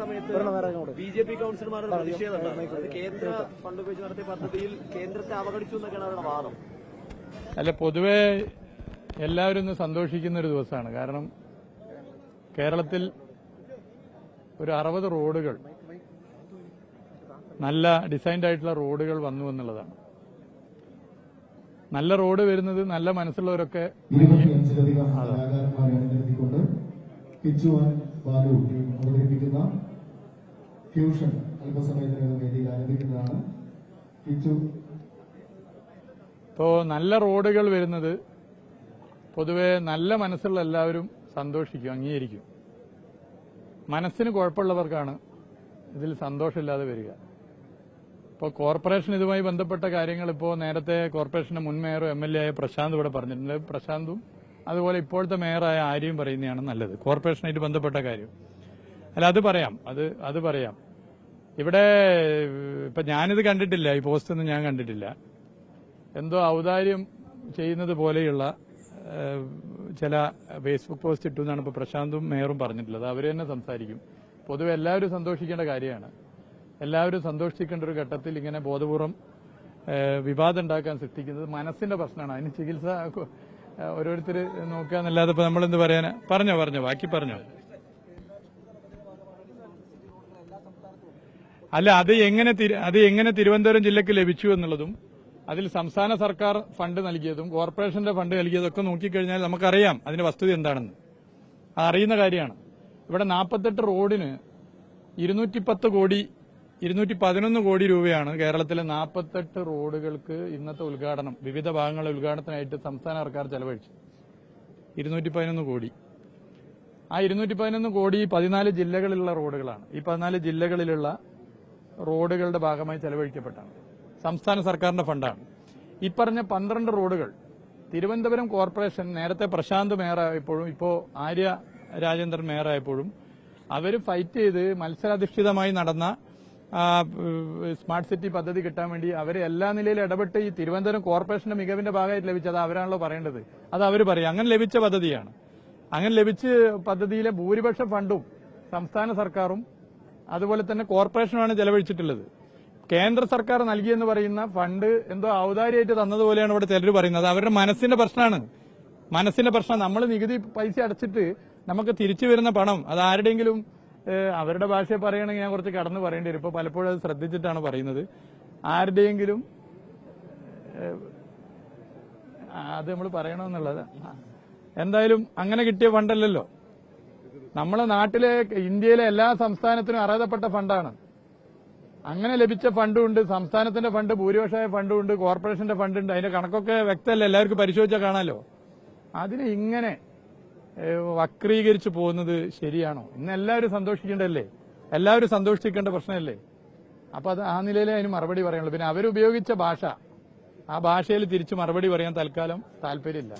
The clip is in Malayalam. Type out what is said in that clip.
തെരഞ്ഞെടുപ്പിന്റെ സമയത്ത് ബി ജെ പി കൗൺസിലർമാരുടെ പ്രതിഷേധം കേന്ദ്ര ഫണ്ട് ഉപയോഗിച്ച് നടത്തിയ പദ്ധതിയിൽ കേന്ദ്രത്തെ അവഗണിച്ചു എന്നൊക്കെയാണ് അവരുടെ വാദം. അല്ല പൊതുവെ എല്ലാവരും ഇന്ന് സന്തോഷിക്കുന്ന ഒരു ദിവസമാണ്. കാരണം കേരളത്തിൽ ഒരു അറുപത് റോഡുകൾ നല്ല ഡിസൈൻഡ് ആയിട്ടുള്ള റോഡുകൾ വന്നു എന്നുള്ളതാണ്. നല്ല റോഡ് വരുന്നത് നല്ല മനസ്സുള്ളവരൊക്കെ അവതരിപ്പിക്കുന്ന ഫ്യൂഷൻ അല്പസമയത്തിനകം വേദിയിൽ ആരംഭിക്കുന്നതാണ്. ഇപ്പോൾ നല്ല റോഡുകൾ വരുന്നത് പൊതുവെ നല്ല മനസ്സുള്ള എല്ലാവരും സന്തോഷിക്കും അംഗീകരിക്കും. മനസ്സിന് കുഴപ്പമുള്ളവർക്കാണ് ഇതിൽ സന്തോഷമില്ലാതെ വരിക. ഇപ്പോൾ കോർപ്പറേഷൻ ഇതുമായി ബന്ധപ്പെട്ട കാര്യങ്ങൾ ഇപ്പോൾ നേരത്തെ കോർപ്പറേഷന്റെ മുൻ മേയറും എം എൽ എ ആയ പ്രശാന്ത് ഇവിടെ പറഞ്ഞിട്ടുണ്ട്. പ്രശാന്തും അതുപോലെ ഇപ്പോഴത്തെ മേയറായ ആര്യയും പറയുന്നതാണ് നല്ലത്. കോർപ്പറേഷനായിട്ട് ബന്ധപ്പെട്ട കാര്യം. അല്ല അത് പറയാം. അത് അത് പറയാം. ഇവിടെ ഇപ്പൊ ഞാനിത് കണ്ടിട്ടില്ല. ഈ പോസ്റ്റ് ഒന്നും ഞാൻ കണ്ടിട്ടില്ല. എന്തോ ഔദാര്യം ചെയ്യുന്നത് പോലെയുള്ള ചില ഫേസ്ബുക്ക് പോസ്റ്റ് ഇട്ടു എന്നാണ് ഇപ്പോൾ പ്രശാന്തും മേയറും പറഞ്ഞിട്ടുള്ളത്. അവർ തന്നെ സംസാരിക്കും. പൊതുവെ എല്ലാവരും സന്തോഷിക്കേണ്ട കാര്യമാണ്. എല്ലാവരും സന്തോഷിക്കേണ്ട ഒരു ഘട്ടത്തിൽ ഇങ്ങനെ ബോധപൂർവം വിവാദം ഉണ്ടാക്കാൻ സൃഷ്ടിക്കുന്നത് മനസ്സിന്റെ പ്രശ്നമാണ്. അതിന് ചികിത്സ ഓരോരുത്തർ നോക്കുക എന്നല്ലാതെ ഇപ്പൊ നമ്മളെന്ത് പറയാനാ? പറഞ്ഞോ പറഞ്ഞോ. ബാക്കി പറഞ്ഞോ. അല്ല അത് എങ്ങനെ അത് എങ്ങനെ തിരുവനന്തപുരം ജില്ലക്ക് ലഭിച്ചു എന്നുള്ളതും അതിൽ സംസ്ഥാന സർക്കാർ ഫണ്ട് നൽകിയതും കോർപ്പറേഷന്റെ ഫണ്ട് നൽകിയതൊക്കെ നോക്കിക്കഴിഞ്ഞാൽ നമുക്കറിയാം അതിന്റെ വസ്തുത എന്താണെന്ന്. അറിയുന്ന കാര്യമാണ്. ഇവിടെ നാൽപ്പത്തെട്ട് റോഡിന് ഇരുന്നൂറ്റി പത്ത് കോടി ഇരുന്നൂറ്റി പതിനൊന്ന് കോടി രൂപയാണ് കേരളത്തിലെ നാൽപ്പത്തെട്ട് റോഡുകൾക്ക് ഇന്നത്തെ ഉദ്ഘാടനം വിവിധ ഭാഗങ്ങളുടെ ഉദ്ഘാടനത്തിനായിട്ട് സംസ്ഥാന സർക്കാർ ചെലവഴിച്ചു ഇരുന്നൂറ്റി പതിനൊന്ന് കോടി. ആ ഇരുന്നൂറ്റി പതിനൊന്ന് കോടി പതിനാല് ജില്ലകളിലുള്ള റോഡുകളാണ്. ഈ പതിനാല് ജില്ലകളിലുള്ള റോഡുകളുടെ ഭാഗമായി ചെലവഴിക്കപ്പെട്ടാണ്. സംസ്ഥാന സർക്കാരിന്റെ ഫണ്ടാണ്. ഈ പറഞ്ഞ പന്ത്രണ്ട് റോഡുകൾ തിരുവനന്തപുരം കോർപ്പറേഷൻ നേരത്തെ പ്രശാന്ത് മേയറായപ്പോഴും ഇപ്പോ ആര്യ രാജേന്ദ്രൻ മേയറായപ്പോഴും അവർ ഫൈറ്റ് ചെയ്ത് മത്സരാധിഷ്ഠിതമായി നടന്ന സ്മാർട്ട് സിറ്റി പദ്ധതി കിട്ടാൻ വേണ്ടി അവർ എല്ലാ നിലയിലും ഇടപെട്ട് ഈ തിരുവനന്തപുരം കോർപ്പറേഷന്റെ മികവിന്റെ ഭാഗമായിട്ട് ലഭിച്ചത് അവരാണല്ലോ പറയേണ്ടത്. അത് അവർ പറയും. അങ്ങനെ ലഭിച്ച പദ്ധതിയാണ്. അങ്ങനെ ലഭിച്ച് പദ്ധതിയിലെ ഭൂരിപക്ഷ ഫണ്ടും സംസ്ഥാന സർക്കാരും അതുപോലെ തന്നെ കോർപ്പറേഷനുമാണ് ചെലവഴിച്ചിട്ടുള്ളത്. കേന്ദ്ര സർക്കാർ നൽകിയെന്ന് പറയുന്ന ഫണ്ട് എന്തോ ഔദാര്യമായിട്ട് തന്നതുപോലെയാണ് ഇവിടെ ചിലർ പറയുന്നത്. അവരുടെ മനസ്സിന്റെ പ്രശ്നമാണ്. മനസ്സിന്റെ പ്രശ്നം. നമ്മൾ നികുതി പൈസ അടച്ചിട്ട് നമുക്ക് തിരിച്ചു വരുന്ന പണം അത് ആരുടെയെങ്കിലും അവരുടെ ഭാഷയെ പറയുകയാണെങ്കിൽ ഞാൻ കുറച്ച് കടന്നു പറയേണ്ടി വരും. ഇപ്പൊ പലപ്പോഴും അത് ശ്രദ്ധിച്ചിട്ടാണ് പറയുന്നത്. ആരുടെയെങ്കിലും അത് നമ്മൾ പറയണമെന്നുള്ളത് എന്തായാലും അങ്ങനെ കിട്ടിയ ഫണ്ടല്ലല്ലോ. നമ്മളെ നാട്ടിലെ ഇന്ത്യയിലെ എല്ലാ സംസ്ഥാനത്തിനും അർഹതപ്പെട്ട ഫണ്ടാണ്. അങ്ങനെ ലഭിച്ച ഫണ്ടും ഉണ്ട് സംസ്ഥാനത്തിന്റെ ഫണ്ട് ഭൂരിപക്ഷമായ ഫണ്ടും ഉണ്ട് കോർപ്പറേഷന്റെ ഫണ്ടുണ്ട്. അതിന്റെ കണക്കൊക്കെ വ്യക്തമല്ല എല്ലാവർക്കും പരിശോധിച്ചാൽ കാണാലോ. അതിനെ ഇങ്ങനെ വക്രീകരിച്ചു പോകുന്നത് ശരിയാണോ? ഇന്ന് എല്ലാവരും സന്തോഷിക്കേണ്ടല്ലേ എല്ലാവരും സന്തോഷിക്കേണ്ട പ്രശ്നമല്ലേ? അപ്പൊ അത് ആ നിലയിലേ അതിന് മറുപടി പറയുള്ളൂ പിന്നെ അവരുപയോഗിച്ച ഭാഷ. ആ ഭാഷയിൽ തിരിച്ച് മറുപടി പറയാൻ തൽക്കാലം താല്പര്യമില്ല.